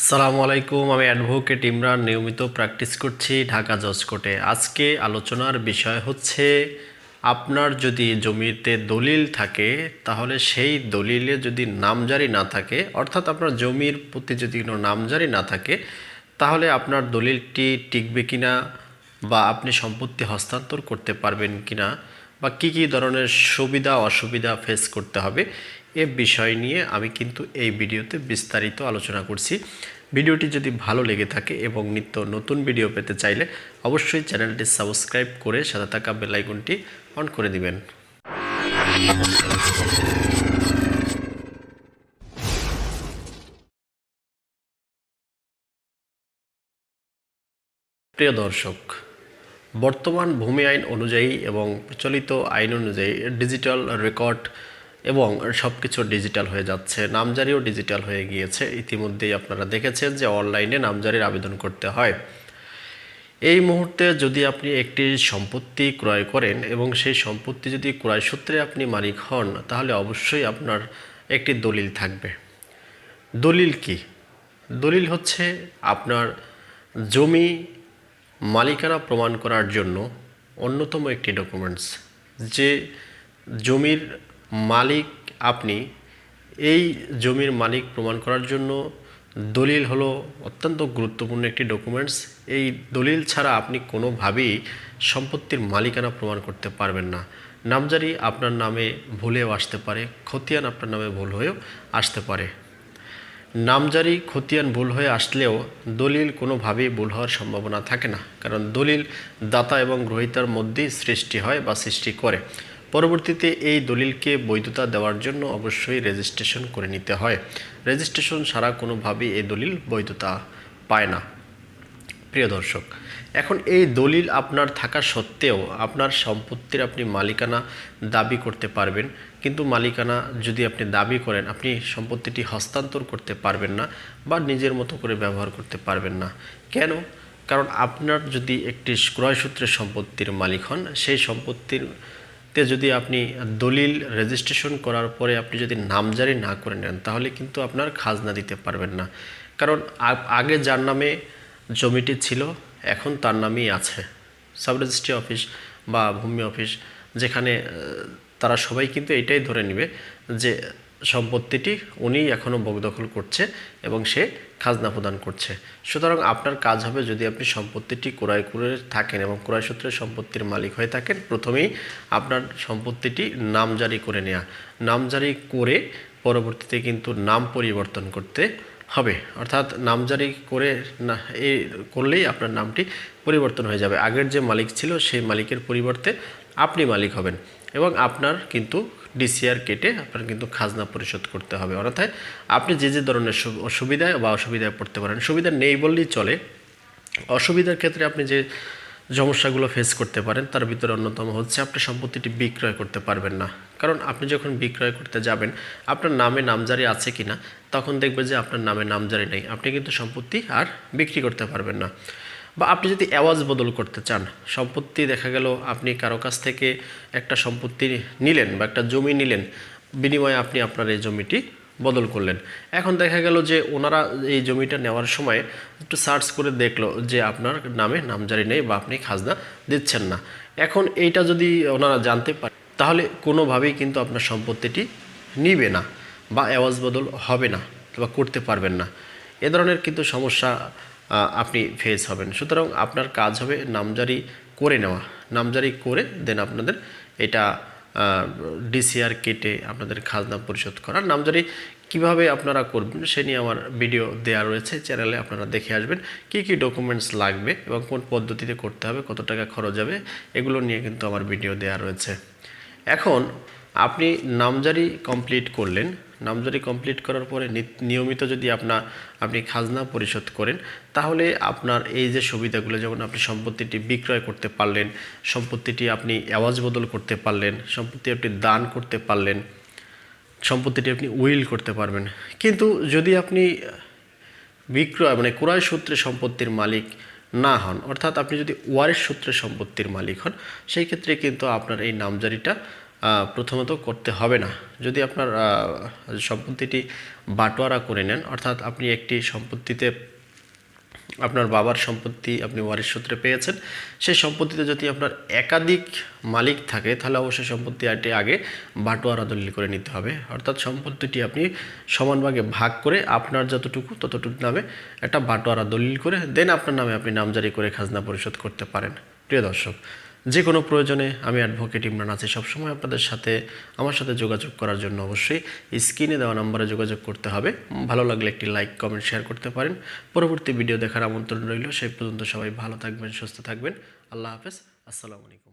আসসালামু আলাইকুম, আমি অ্যাডভোকেট ইমরান, নিয়মিত প্র্যাকটিস করছি ঢাকা জজ কোর্টে আজকে আলোচনার বিষয় হচ্ছে, আপনার যদি জমিতে দলিল থাকে, তাহলে সেই দলিলে যদি নামজারি না থাকে, অর্থাৎ আপনার জমির প্রতি যদি কোনো নামজারি না থাকে, তাহলে আপনার দলিলটি টিকবে কি না বা আপনি সম্পত্তি হস্তান্তর করতে পারবেন কিনা বা কী কী ধরনের সুবিধা অসুবিধা ফেস করতে হবে এ বিষয় নিয়ে আমি কিন্তু এই ভিডিওতে বিস্তারিত আলোচনা করছি। ভিডিওটি যদি ভালো লেগে থাকে এবং নিত্য নতুন ভিডিও পেতে চাইলে অবশ্যই চ্যানেলটি সাবস্ক্রাইব করে সাথে থাকা বেলাইকনটি অন করে দিবেন। প্রিয় দর্শক, বর্তমান ভূমি আইন অনুযায়ী এবং প্রচলিত আইন অনুযায়ী ডিজিটাল রেকর্ড এবং সব কিছু ডিজিটাল হয়ে যাচ্ছে, নামজারিও ডিজিটাল হয়ে গিয়েছে। ইতিমধ্যেই আপনারা দেখেছেন যে অনলাইনে নামজারির আবেদন করতে হয়। এই মুহূর্তে যদি আপনি একটি সম্পত্তি ক্রয় করেন এবং সেই সম্পত্তি যদি ক্রয় সূত্রে আপনি মালিক হন, তাহলে অবশ্যই আপনার একটি দলিল থাকবে। দলিল কি? দলিল হচ্ছে আপনার জমি মালিকানা প্রমাণ করার জন্য অন্যতম একটি ডকুমেন্টস যে জমির মালিক আপনি, এই জমির মালিক প্রমাণ করার জন্য দলিল হলো অত্যন্ত গুরুত্বপূর্ণ একটি ডকুমেন্টস এই দলিল ছাড়া আপনি কোনোভাবেই সম্পত্তির মালিকানা প্রমাণ করতে পারবেন না। নামজারি আপনার নামে ভুলেও আসতে পারে, খতিয়ান আপনার নামে ভুল হয়েও আসতে পারে। নামজারি, খতিয়ান ভুল হয়ে আসলেও দলিল কোনোভাবেই ভুল হওয়ার সম্ভাবনা থাকে না, কারণ দলিল দাতা এবং গ্রহীতার মধ্যেই সৃষ্টি হয় বা সৃষ্টি করে। পরবর্তীতে এই দলিলকে বৈধতা দেওয়ার জন্য অবশ্যই রেজিস্ট্রেশন করে নিতে হয়। রেজিস্ট্রেশন ছাড়া কোনোভাবেই এই দলিল বৈধতা পায় না। প্রিয় দর্শক, এখন এই দলিল আপনার থাকা সত্ত্বেও আপনার সম্পত্তির আপনি মালিকানা দাবি করতে পারবেন। কিন্তু মালিকানা যদি আপনি দাবি করেন, আপনি সম্পত্তিটি হস্তান্তর করতে পারবেন না বা নিজের মতো করে ব্যবহার করতে পারবেন না। কেন? কারণ আপনার যদি একটি ক্রয়সূত্রে সম্পত্তির মালিক হন, সেই সম্পত্তির তে যদি আপনি দলিল রেজিস্ট্রেশন করার পরে আপনি যদি নামজারি না করে নেন, তাহলে কিন্তু আপনার খাজনা দিতে পারবেন না। কারণ আগে যার নামে জমিটি ছিল, এখন তার নামেই আছে। সাব রেজিস্ট্রি অফিস বা ভূমি অফিস, যেখানে তারা সবাই কিন্তু এটাই ধরে নেবে যে সম্পত্তিটি উনি এখনও বকদখল করছে এবং সে খাজনা প্রদান করছে। সুতরাং আপনার কাজ হবে যদি আপনি সম্পত্তিটি ক্রয় করে থাকেন এবং ক্রয় সূত্রে সম্পত্তির মালিক হয়ে থাকেন, প্রথমেই আপনার সম্পত্তিটি নামজারি করে নেওয়া নামজারি করে পরবর্তীতে কিন্তু নাম পরিবর্তন করতে হবে। অর্থাৎ নামজারি করে না এই করলেই আপনার নামটি পরিবর্তন হয়ে যাবে। আগের যে মালিক ছিল, সেই মালিকের পরিবর্তে আপনি মালিক হবেন এবং আপনার কিন্তু ডিসিআর কেটে আপনার কিন্তু খাজনা পরিশোধ করতে হবে। অর্থাৎ আপনি যে যে ধরনের অসুবিধায় বা অসুবিধায় পড়তে পারেন, সুবিধা নেই বললেই চলে। অসুবিধার ক্ষেত্রে আপনি যে সমস্যাগুলো ফেস করতে পারেন, তার ভিতরে অন্যতম হচ্ছে আপনি সম্পত্তিটি বিক্রয় করতে পারবেন না। কারণ আপনি যখন বিক্রয় করতে যাবেন, আপনার নামে নামজারি আছে কি না তখন দেখবে যে আপনার নামে নামজারি নেই। আপনি কিন্তু সম্পত্তি আর বিক্রি করতে পারবেন না। বা আপনি যদি আওয়াজ বদল করতে চান, সম্পত্তি দেখা গেল আপনি কারও কাছ থেকে একটা সম্পত্তি নিলেন বা একটা জমি নিলেন, বিনিময়ে আপনি আপনার এই জমিটি বদল করলেন। এখন দেখা গেল যে ওনারা এই জমিটা নেওয়ার সময় একটু সার্চ করে দেখল যে আপনার নামে নামজারি নেই বা আপনি খাজনা দিচ্ছেন না। এখন এইটা যদি ওনারা জানতে পারে, তাহলে কোনোভাবেই কিন্তু আপনার সম্পত্তিটি নিবে না বা আওয়াজ বদল হবে না বা করতে পারবেন না। এ ধরনের কিন্তু সমস্যা আপনি ফেস হবেন। সুতরাং আপনার কাজ হবে নামজারি করে নেওয়া। নামজারি করে দেন আপনাদের এটা ডিসিআর কেটে আপনাদের খাজনা পরিশোধ করা। নামজারি কীভাবে আপনারা করবেন সে নিয়ে আমার ভিডিও দেওয়া রয়েছে। চ্যানেলে আপনারা দেখে আসবেন কি কি ডকুমেন্টস লাগবে এবং কোন পদ্ধতিতে করতে হবে, কত টাকা খরচ হবে এগুলো নিয়ে কিন্তু আমার ভিডিও দেওয়া রয়েছে। এখন আপনি নামজারি কমপ্লিট করলেন নামজারি কমপ্লিট করার পরে নিয়মিত যদি আপনার আপনি খাজনা পরিশোধ করেন, তাহলে আপনার এই যে সুবিধাগুলো, যেমন আপনি সম্পত্তিটি বিক্রয় করতে পারলেন, সম্পত্তিটি আপনি আওয়াজ বদল করতে পারলেন, সম্পত্তি আপনি দান করতে পারলেন, সম্পত্তিটি আপনি উইল করতে পারবেন। কিন্তু যদি আপনি বিক্রয় মানে ক্রয় সূত্রে সম্পত্তির মালিক না হন, অর্থাৎ আপনি যদি ওয়ারের সূত্রে সম্পত্তির মালিক হন, সেই ক্ষেত্রে কিন্তু আপনার এই নামজারিটা প্রথমত করতে হবে না। যদি আপনার সম্পত্তিটি বাটোয়ারা করে নেন, অর্থাৎ আপনি একটি সম্পত্তিতে আপনার বাবার সম্পত্তি আপনি ওয়ারিশ সূত্রে পেয়েছেন, সেই সম্পত্তিতে যদি আপনার একাধিক মালিক থাকে, তাহলে অবশ্যই সম্পত্তি আইটি আগে বাটোয়ারা দলিল করে নিতে হবে। অর্থাৎ সম্পত্তিটি আপনি সমান ভাগে ভাগ করে আপনার যতটুকু ততটুকু নামে একটা বাটোয়ারা দলিল করে, দেন আপনার নামে আপনি নামজারি করে খাজনা পরিশোধ করতে পারেন। প্রিয় দর্শক যে কোনো প্রয়োজনে আমি অ্যাডভোকেট ইমরান আছি। সবসময় আপনাদের সাথে, আমার সাথে যোগাযোগ করার জন্য অবশ্যই স্ক্রিনে দেওয়া নাম্বারে যোগাযোগ করতে হবে। ভালো লাগলে একটি লাইক কমেন্ট শেয়ার করতে পারেন। পরবর্তী ভিডিও দেখার আমন্ত্রণ রইল। সেই পর্যন্ত সবাই ভালো থাকবেন, সুস্থ থাকবেন। আল্লাহ হাফেজ। আসসালামু আলাইকুম।